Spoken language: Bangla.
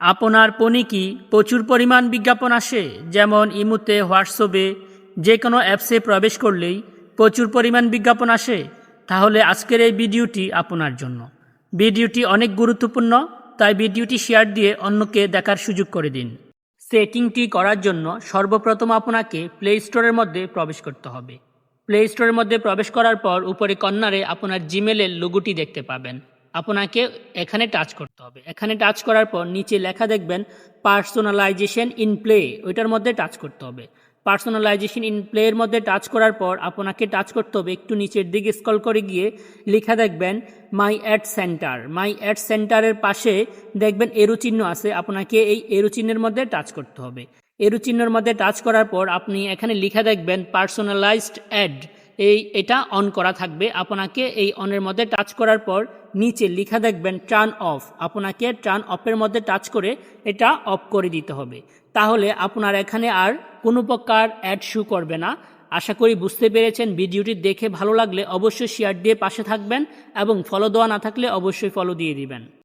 আপনার ফোনে কি? প্রচুর পরিমাণ বিজ্ঞাপন আসে, যেমন ইমুতে, হোয়াটসঅ্যাপে যে কোনো অ্যাপসে প্রবেশ করলেই প্রচুর পরিমাণ বিজ্ঞাপন আসে। তাহলে আজকের এই ভিডিওটি আপনার জন্য। ভিডিওটি অনেক গুরুত্বপূর্ণ, তাই ভিডিওটি শেয়ার দিয়ে অন্যকে দেখার সুযোগ করে দিন। সেটিংটি করার জন্য সর্বপ্রথম আপনাকে প্লে স্টোরের মধ্যে প্রবেশ করতে হবে। প্লে স্টোরের মধ্যে প্রবেশ করার পর উপরে কর্নারে আপনার জিমেলের লোগোটি দেখতে পাবেন। আপনাকে এখানে টাচ করতে হবে। এখানে টাচ করার পর নিচে লেখা দেখবেন পার্সোনালাইজেশন ইন প্লে ওইটার মধ্যে টাচ করতে হবে। পার্সোনালাইজেশন ইন প্লের মধ্যে টাচ করার পর আপনাকে টাচ করতে হবে, একটু নিচের দিকে স্কল করে গিয়ে লেখা দেখবেন My Ad Center My Ad সেন্টারের পাশে দেখবেন এরো চিহ্ন আছে, আপনাকে এই এরো চিহ্নের মধ্যে টাচ করতে হবে। এরো চিহ্নের মধ্যে টাচ করার পর আপনি এখানে লিখা দেখবেন পার্সোনালাইজড অ্যাড এই, এটা অন করা থাকবে। আপনাকে এই অনের মধ্যে টাচ করার পর নিচে লিখা দেখবেন টার্ন অফ আপনাকে টার্ন অফের মধ্যে টাচ করে এটা অফ করে দিতে হবে। তাহলে আপনার এখানে আর কোনো প্রকার অ্যাড শু করবে না। আশা করি বুঝতে পেরেছেন। ভিডিওটি দেখে ভালো লাগলে অবশ্যই শেয়ার দিয়ে পাশে থাকবেন এবং ফলো দেওয়া না থাকলে অবশ্যই ফলো দিয়ে দিবেন।